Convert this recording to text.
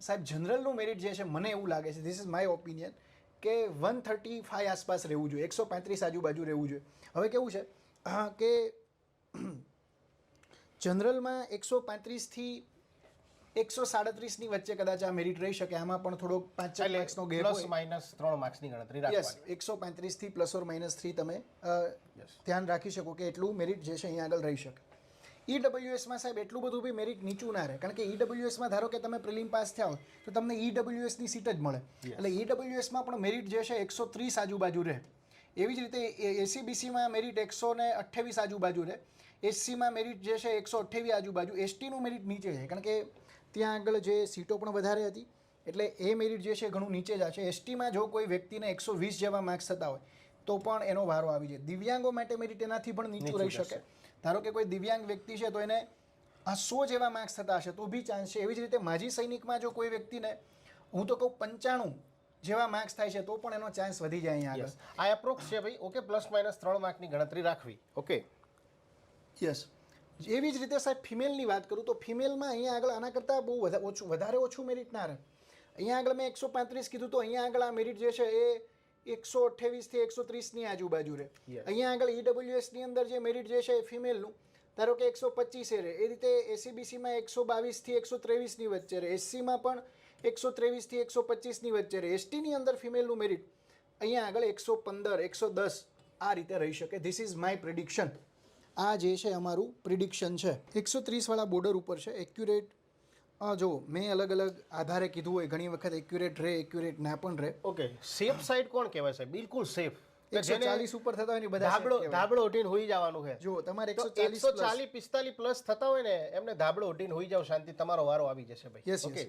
સાહેબ જનરલનું મેરિટ જે છે મને એવું લાગે છે ધીસ ઇઝ માય ઓપિનિયન કે વન થર્ટી ફાઈવ આસપાસ રહેવું જોઈએ એકસો પાંત્રીસ આજુબાજુ રહેવું જોઈએ. હવે કેવું છે કે જનરલમાં એકસો પાંત્રીસથી એકસો સાડત્રીસની વચ્ચે કદાચ આ મેરિટ રહી શકે આમાં પણ થોડોક પાંચ ચાર માર્ક્સનો ગેપ પ્લસ માઇનસ ત્રણ માર્ક્સની ગણતરી યસ એકસો પાંત્રીસથી પ્લસ ઓર માઇનસ થ્રી તમે ધ્યાન રાખી શકો કે એટલું મેરિટ જે છે અહીંયા આગળ રહી શકે. ઈડબ્લ્યુએસમાં સાહેબ એટલું બધું બી મેરિટ નીચું ના રહે. કારણ કે ઈડબ્લ્યુએસમાં ધારો કે તમે પ્રિલિમ પાસ થયા હોય તો તમને ઈડબ્લ્યુએસની સીટ જ મળે. એટલે ઈડબ્લ્યુએસમાં પણ મેરિટ જે છે એકસો ત્રીસ આજુબાજુ રહે. એવી જ રીતે એસીબીસીમાં મેરિટ એકસો ને અઠ્ઠાવીસ આજુબાજુ રહે. એસસીમાં મેરિટ જે છે એકસો અઠ્ઠાવીસ આજુબાજુ. એસટીનું મેરિટ નીચે છે કારણ કે ત્યાં આગળ જે સીટો પણ વધારે હતી. એટલે એ મેરિટ જે છે ઘણું નીચે જ છે. એસટીમાં જો કોઈ વ્યક્તિને એકસો વીસ જેવા માર્ક્સ થતા હોય તો પણ એનો વારો આવી જાય. દિવ્યાંગો માટે મેરિટ એનાથી પણ નીચું રહી શકે. ધારો કે કોઈ દિવ્યાંગ વ્યક્તિ છે તો એને આ સો જેવા માર્ક્સ થતા હશે તો બી ચાન્સ છે. એવી જ રીતે માજી સૈનિકમાં જો કોઈ વ્યક્તિને હું તો કહું પંચાણું જેવા માર્ક્સ થાય છે તો પણ એનો ચાન્સ વધી જાય અહીંયા આગળ. આ એપ્રોક્સ છે ભાઈ. ઓકે પ્લસ માઇનસ ત્રણ માર્કની ગણતરી રાખવી. ઓકે યસ એવી જ રીતે સાહેબ ફિમેલની વાત કરું તો ફિમેલમાં અહીંયા આગળ આના કરતાં બહુ ઓછું વધારે ઓછું મેરિટ ના રહે. અહીંયા આગળ મેં એકસો પાંત્રીસ કીધું તો અહીંયા આગળ આ મેરિટ જે છે એ એકસો અઠ્ઠાવીસથી એકસો ત્રીસની આજુબાજુ રહે. અહીંયા આગળ ઈડબ્લ્યુએસની અંદર જે મેરિટ જે છે એ ફિમેલનું ધારો કે એકસો પચીસે રહે. એ રીતે એસીબીસીમાં એકસો બાવીસથી એકસો ત્રેવીસની વચ્ચે રહે. એસસીમાં પણ એકસો ત્રેવીસથી એકસો પચીસની વચ્ચે રહે. એસટીની અંદર ફિમેલનું મેરિટ અહીંયા આગળ એકસો પંદર એકસો દસ આ રીતે રહી શકે. ધીસ ઇઝ માય પ્રિડિક્શન આ જે છે અમારું પ્રિડિક્શન છે. એકસો ત્રીસવાળા બોર્ડર ઉપર છે. એક્યુરેટ જો મેં અલગ અલગ આધારે કીધું હોય ઘણી વખત એક્યુરેટ રહે એક્યુરેટ ના પણ રહે. ઓકે સેફ સાઈડ કોણ કહેવાય છે બિલકુલ સેફ એકસો ચાલીસ ઉપર થતા હોય ને બધા ધાબળો ધાબળો ઉઠીને હોઈ જવાનું છે. જો તમારે એકસો ચાલીસ એકસો ચાલીસ પિસ્તાલીસ પ્લસ થતા હોય ને એમને ધાબળો ઉઠીને હોઈ જાવ શાંતિ તમારો વારો આવી જશે ભાઈ. Yes yes